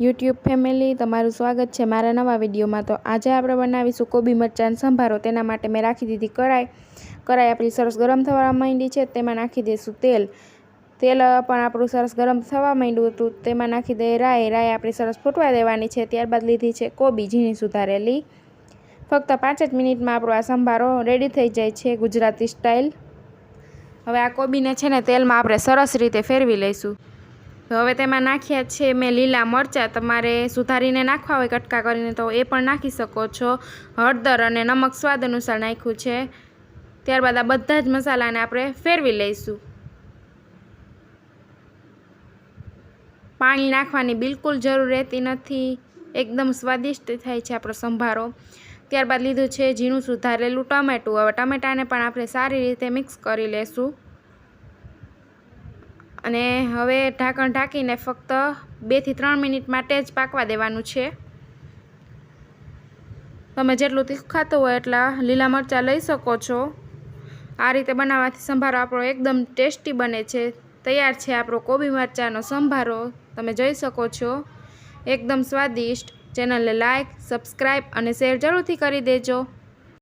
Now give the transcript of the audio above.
YouTube family, તમારું સ્વાગત છે મારા નવા વિડીયોમાં. તો આજે આપણે બનાવીશું કોબી મરચાં સંભારો. તેના માટે મેં રાખી દીધી કઢાઈ. કઢાઈ આપણી સરસ ગરમ થવા માંડી છે, તેમાં નાખી દઈશું તેલ. તેલ પણ આપણું સરસ ગરમ થવા માંડ્યું હતું, તેમાં નાખી દઈએ રાઈ. રાઈ આપણી સરસ ફૂટવા દેવાની છે, ત્યારબાદ લીધી છે કોબી, ઝીણી સુધારેલી. ફક્ત પાંચ જ મિનિટમાં આપણો આ સંભારો રેડી થઈ જાય છે ગુજરાતી સ્ટાઇલ હવે આ કોબીને છે ને તેલમાં આપણે સરસ રીતે ફેરવી લઈશું. હવે તેમાં નાખ્યા છે મેં લીલા મરચાં. તમારે સુધારીને નાખવા હોય કટકા કરીને તો એ પણ નાખી શકો છો. હળદર અને નમક સ્વાદ અનુસાર નાખ્યું છે. ત્યારબાદ આ બધા જ મસાલાને આપણે ફેરવી લઈશું. પાણી નાખવાની બિલકુલ જરૂર રહેતી નથી. એકદમ સ્વાદિષ્ટ થાય છે આપણો સંભારો. ત્યારબાદ લીધું છે ઝીણું સુધારેલું ટમેટું. હવે ટમેટાને પણ આપણે સારી રીતે મિક્સ કરી લેશું. અને હવે ઢાંકણ ઢાંકીને ફક્ત બેથી ત્રણ મિનિટ માટે જ પાકવા દેવાનું છે. તમે જેટલું તીખું ખાતું હોય એટલા લીલા મરચાં લઈ શકો છો. આ રીતે બનાવવાથી સંભારો આપણો એકદમ ટેસ્ટી બને છે. તૈયાર છે આપણો કોબી મરચાંનો સંભારો. તમે જોઈ શકો છો. એકદમ સ્વાદિષ્ટ. ચેનલને લાઇક સબસ્ક્રાઈબ અને શેર જરૂરથી કરી દેજો.